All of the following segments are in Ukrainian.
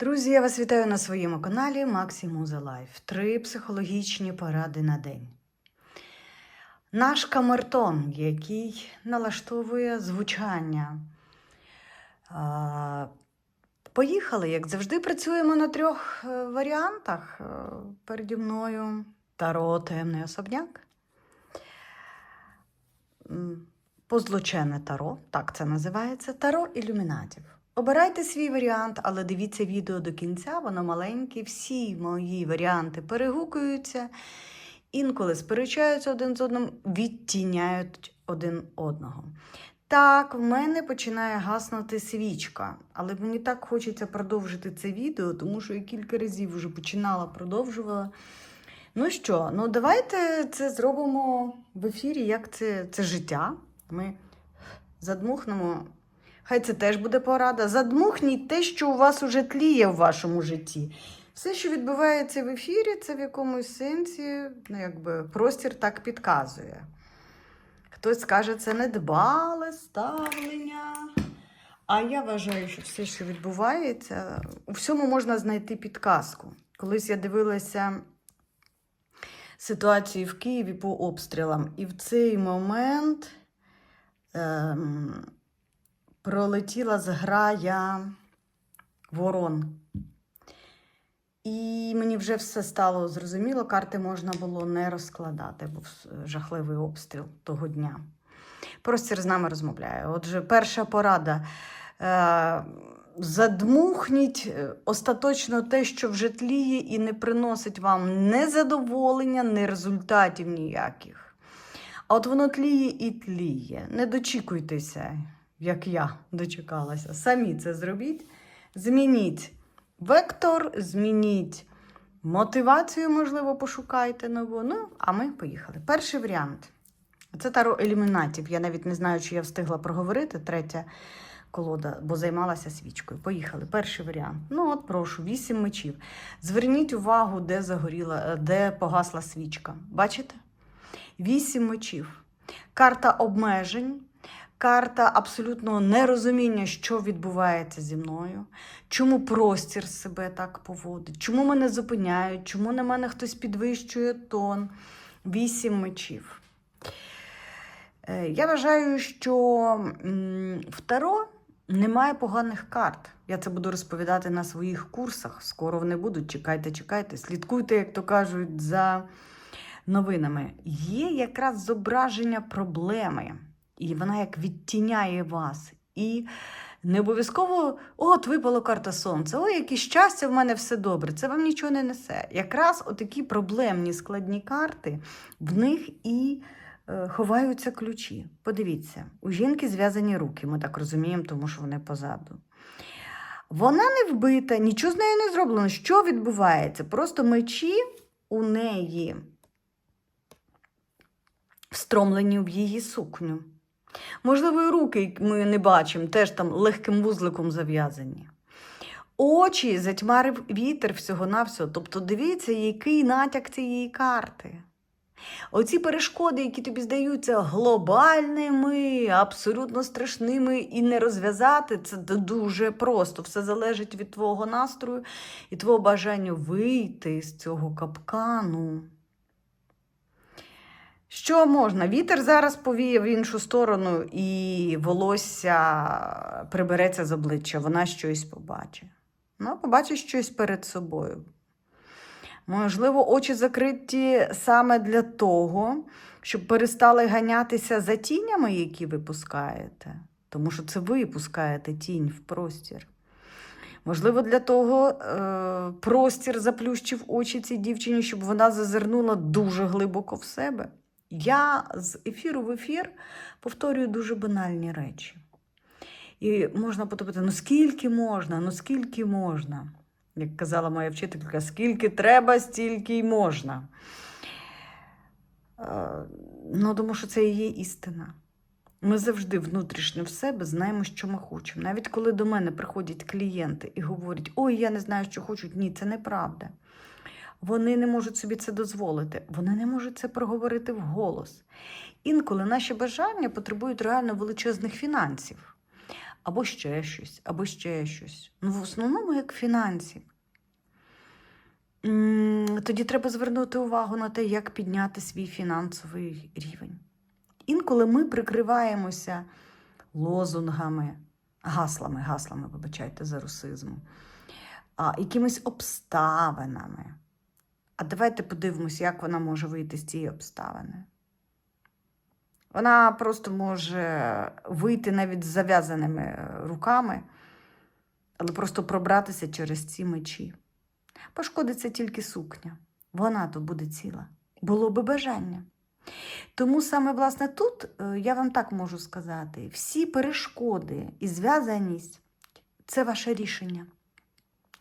Друзі, я вас вітаю на своєму каналі Максі Муза Лайф. Три психологічні поради на день. Наш камертон, який налаштовує звучання. Поїхали, як завжди, працюємо на трьох е, варіантах. Е, Переді мною таро темний особняк. Позлочене таро, так це називається, таро ілюмінатів. Обирайте свій варіант, але дивіться відео до кінця, воно маленьке. Всі мої варіанти перегукуються, інколи сперечаються один з одним, відтіняють один одного. Так, в мене починає гаснути свічка, але мені так хочеться продовжити це відео, тому що я кілька разів вже починала, продовжувала. Ну що, ну давайте це зробимо в ефірі, як це, це життя. Ми задмухнемо. Хай це теж буде порада. Задмухніть те, що у вас уже тліє в вашому житті. Все, що відбувається в ефірі, це в якомусь сенсі, ну, якби простір так підказує. Хтось скаже, це недбале ставлення. А я вважаю, що все, що відбувається, у всьому можна знайти підказку. Колись я дивилася ситуацію в Києві по обстрілам, і в цей момент ем, пролетіла зграя ворон. І мені вже все стало зрозуміло, карти можна було не розкладати, був жахливий обстріл того дня. Простір з нами розмовляє. Отже, перша порада. Е, задмухніть е, остаточно те, що вже тліє, і не приносить вам ні задоволення, ні результатів ніяких. А от воно тліє і тліє. Не дочікуйтеся, як я дочекалася. Самі це зробіть. Змініть вектор, змініть мотивацію, можливо, пошукайте нову. Ну, а ми поїхали. Перший варіант. Це таро елімінатів. Я навіть не знаю, чи я встигла проговорити. Третя колода, бо займалася свічкою. Поїхали. Перший варіант. Ну, от прошу, вісім мечів. Зверніть увагу, де загоріла, е, де погасла свічка. Бачите? Вісім мечів. Карта обмежень. Карта абсолютного нерозуміння, що відбувається зі мною, чому простір себе так поводить, чому мене зупиняють, чому на мене хтось підвищує тон. Вісім мечів. Е, Я вважаю, що в Таро немає поганих карт. Я це буду розповідати на своїх курсах. Скоро вони будуть. Чекайте, чекайте. Слідкуйте, як то кажуть, за новинами. Є якраз зображення проблеми, і вона як відтіняє вас. І не обов'язково, от випала карта сонця, ой, яке щастя, в мене все добре. Це вам нічого не несе. Якраз отакі проблемні складні карти, в них і е, ховаються ключі. Подивіться, у жінки зв'язані руки, ми так розуміємо, тому що вони позаду. Вона не вбита, нічого з нею не зроблено. Що відбувається? Просто мечі у неї встромлені в її сукню. Можливо, і руки ми не бачимо, теж там легким вузликом зав'язані. Очі затьмарив вітер всього-навсього. Тобто, дивіться, який натяк цієї карти. Оці перешкоди, які тобі здаються глобальними, абсолютно страшними і не розв'язати, це дуже просто. Все залежить від твого настрою і твого бажання вийти з цього капкану. Що можна? Вітер зараз повіє в іншу сторону, і волосся прибереться з обличчя, вона щось побачить. Ну, побачить щось перед собою. Можливо, очі закриті саме для того, щоб перестали ганятися за тінями, які ви пускаєте. Тому що це ви пускаєте тінь в простір. Можливо, для того е, простір заплющив очі цій дівчині, щоб вона зазирнула дуже глибоко в себе. Я з ефіру в ефір повторюю дуже банальні речі. І можна подумати, ну скільки можна, ну скільки можна. Як казала моя вчителька, скільки треба, стільки й можна. Е, Ну, тому що це і є істина. Ми завжди внутрішньо в себе знаємо, що ми хочемо. Навіть коли до мене приходять клієнти і говорять, ой, я не знаю, що хочуть, ні, це неправда. Вони не можуть собі це дозволити, вони не можуть це проговорити вголос. Інколи наші бажання потребують реально величезних фінансів. або ще щось, або ще щось. Ну, в основному як фінансів. Тоді треба звернути увагу на те, як підняти свій фінансовий рівень. Інколи ми прикриваємося лозунгами, гаслами, гаслами, вибачайте, за русизм, якимись обставинами. А давайте подивимося, як вона може вийти з цієї обставини. Вона просто може вийти навіть з зав'язаними е, руками, але просто пробратися через ці мечі. Пошкодиться тільки сукня. Вона то буде ціла. Було би бажання. Тому саме, власне, тут е, я вам так можу сказати: всі перешкоди і зв'язаність це ваше рішення.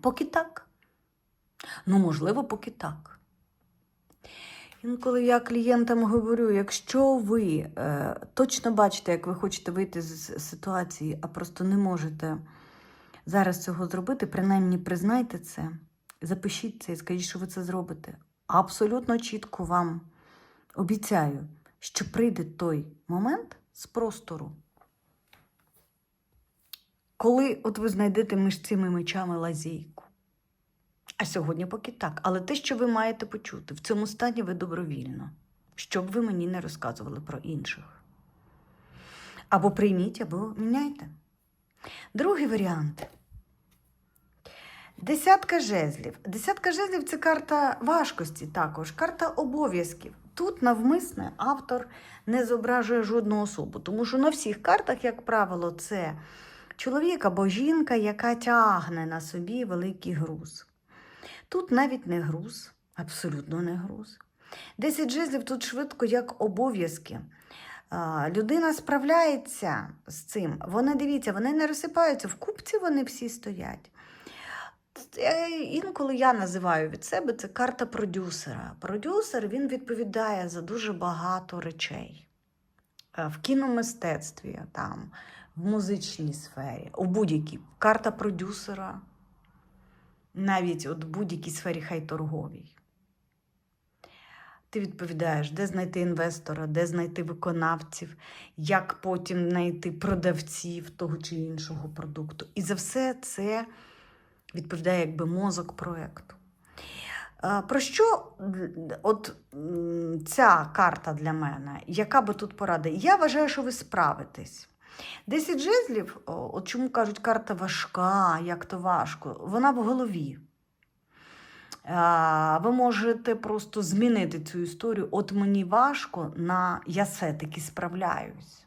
Поки так. Ну, можливо, поки так. Інколи я клієнтам говорю, якщо ви е, точно бачите, як ви хочете вийти з ситуації, а просто не можете зараз цього зробити, принаймні признайте це, запишіть це і скажіть, що ви це зробите. Абсолютно чітко вам обіцяю, що прийде той момент з простору, коли от ви знайдете між цими мечами лазейку. А сьогодні поки так. Але те, що ви маєте почути, в цьому стані ви добровільно, щоб ви мені не розказували про інших. Або прийміть, або міняйте. Другий варіант. Десятка жезлів. Десятка жезлів це карта важкості також, карта обов'язків. Тут навмисне автор не зображує жодну особу, тому що на всіх картах, як правило, це чоловік або жінка, яка тягне на собі великий груз. Тут навіть не груз, абсолютно не груз. Десять жезлів тут швидко як обов'язки. Людина справляється з цим. Вони дивіться, вони не розсипаються. В купці вони всі стоять. Е, Інколи я називаю від себе це карта продюсера. Продюсер він відповідає за дуже багато речей. Е, В кіномистецтві, там, в музичній сфері, у будь-якій карта продюсера, навіть от будь-якій сфері хай торговій. Ти відповідаєш, де знайти інвестора, де знайти виконавців, як потім знайти продавців того чи іншого продукту. І за все це відповідає якби мозок проєкту. Про що от ця карта для мене? Яка би тут порада? Я вважаю, що ви справитесь. Десять жезлів, от чому кажуть, карта важка, як то важко, вона в голові. Ви можете просто змінити цю історію. От мені важко на я все-таки справляюсь.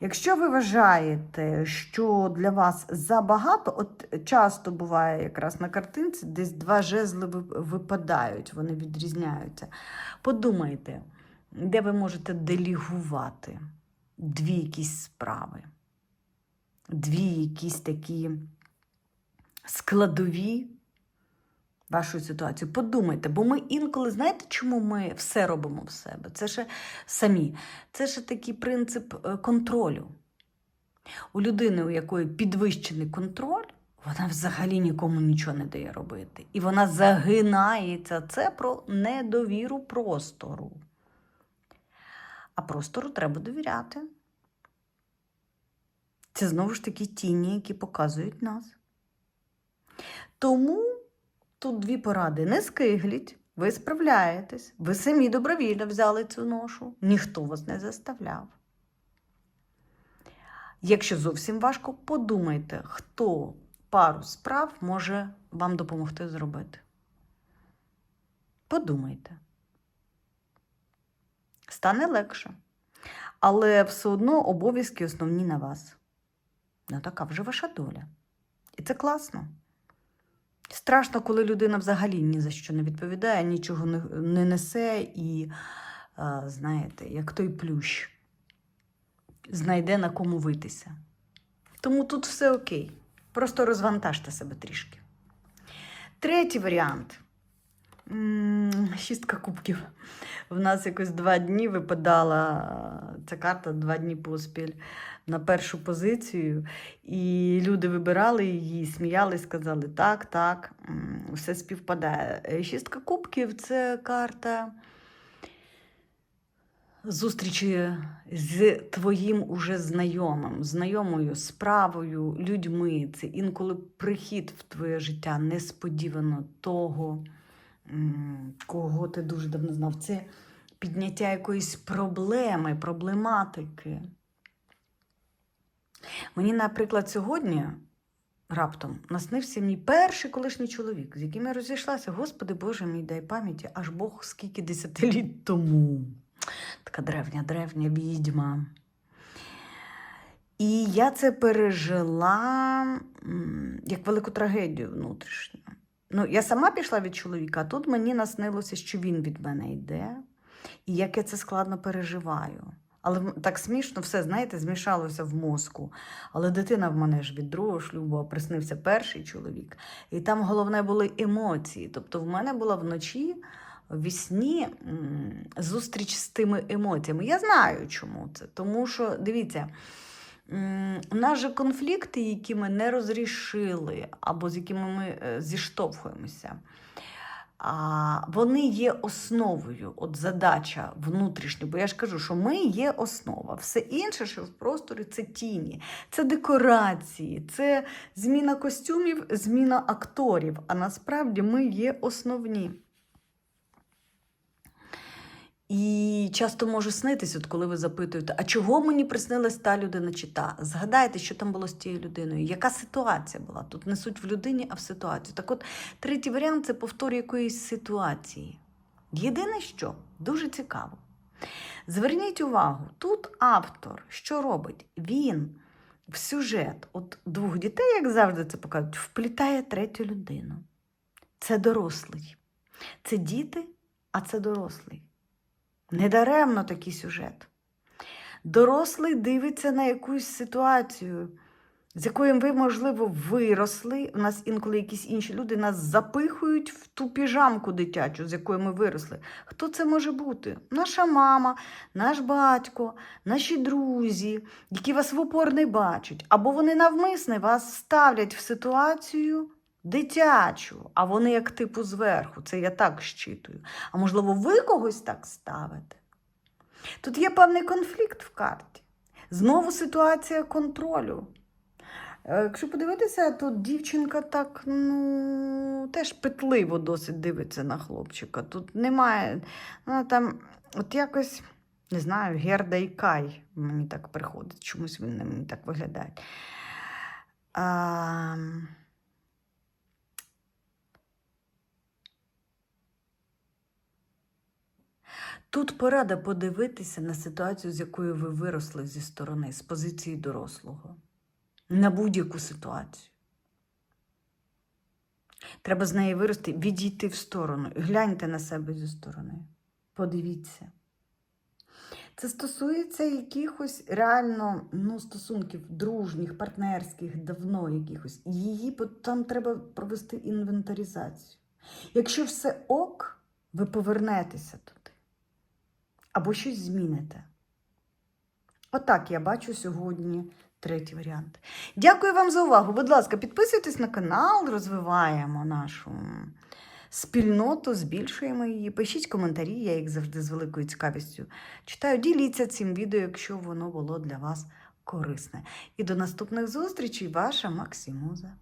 Якщо ви вважаєте, що для вас забагато, от часто буває якраз на картинці, десь два жезли випадають, вони відрізняються. Подумайте, де ви можете делігувати дві якісь справи, дві якісь такі складові вашої ситуації. Подумайте, бо ми інколи, знаєте, чому ми все робимо в себе? Це ще самі. Це ще такий принцип е, контролю. У людини, у якої підвищений контроль, вона взагалі нікому нічого не дає робити. І вона загинається. Це про недовіру простору. А простору треба довіряти. Це знову ж таки тіні, які показують нас. Тому тут дві поради. Не скигліть, ви справляєтесь, ви самі добровільно взяли цю ношу, ніхто вас не заставляв. Якщо зовсім важко, подумайте, хто пару справ може вам допомогти зробити. Подумайте. Стане легше. Але все одно обов'язки основні на вас. Ну, така вже ваша доля. І це класно. Страшно, коли людина взагалі ні за що не відповідає, нічого не, не несе і, знаєте, як той плющ, знайде на кому витися. Тому тут все окей. Просто розвантажте себе трішки. Третій варіант. Шістка кубків. В нас якось два дні випадала ця карта два дні поспіль на першу позицію. І люди вибирали її, сміялись, сказали, так, так, все співпадає. Е, Шістка кубків це карта зустрічі з твоїм уже знайомим, знайомою справою, людьми. Це інколи прихід в твоє життя несподівано того, кого ти дуже давно знав. Це підняття якоїсь проблеми, проблематики. Мені, наприклад, сьогодні раптом наснився мій перший колишній чоловік, з яким я розійшлася. Господи Боже мій дай пам'яті, аж Бог скільки десятиліть тому. Така древня, древня відьма. І я це пережила як велику трагедію внутрішню. Ну, я сама пішла від чоловіка, а тут мені наснилося, що він від мене йде, і як я це складно переживаю. Але так смішно, все, знаєте, змішалося в мозку. Але дитина в мене ж від другого шлюбу, а приснився перший чоловік. І там головне були емоції. Тобто в мене була вночі в сні зустріч з тими емоціями. Я знаю, чому це. Тому що, дивіться, у нас же конфлікти, які ми не розрішили, або з якими ми е, зіштовхуємося. Вони є основою, от задача внутрішня. Бо я ж кажу, що ми є основа. Все інше, що в просторі, це тіні, це декорації, це зміна костюмів, зміна акторів. А насправді ми є основні. І часто може снитись, от коли ви запитуєте, а чого мені приснилась та людина чи та? Згадайте, що там було з тією людиною, яка ситуація була. Тут не суть в людині, а в ситуацію. Так от, третій варіант це повтор якоїсь ситуації. Єдине, що дуже цікаво. Зверніть увагу, тут автор що робить? Він в сюжет от двох дітей, як завжди це показують, вплітає третю людину. Це дорослий. Це діти, а це дорослий. Недаремно такий сюжет. Дорослий дивиться на якусь ситуацію, з якою ви, можливо, виросли. У нас інколи якісь інші люди нас запихують в ту піжамку дитячу, з якою ми виросли. Хто це може бути? Наша мама, наш батько, наші друзі, які вас в упор не бачать, або вони навмисне вас ставлять в ситуацію. Дитячу, а вони як типу зверху, це я так щитую. А можливо, ви когось так ставите? Тут є певний конфлікт в карті. Знову ситуація контролю. Е, Якщо подивитися, то дівчинка так ну, теж питливо досить дивиться на хлопчика. Тут немає. Ну, там, от якось, не знаю, Герда і Кай мені так приходить. Чомусь він мені так виглядає. А... Тут порада подивитися на ситуацію, з якою ви виросли зі сторони, з позиції дорослого, на будь-яку ситуацію. Треба з неї вирости, відійти в сторону. Гляньте на себе зі сторони. Подивіться. Це стосується якихось реально ну, стосунків дружніх, партнерських, давно якихось. Її там треба провести інвентаризацію. Якщо все ок, ви повернетеся туди або щось зміните. Отак я бачу сьогодні третій варіант. Дякую вам за увагу. Будь ласка, підписуйтесь на канал, розвиваємо нашу спільноту, збільшуємо її. Пишіть коментарі, я їх завжди з великою цікавістю читаю. Діліться цим відео, якщо воно було для вас корисне. І до наступних зустрічей, ваша Максимуза.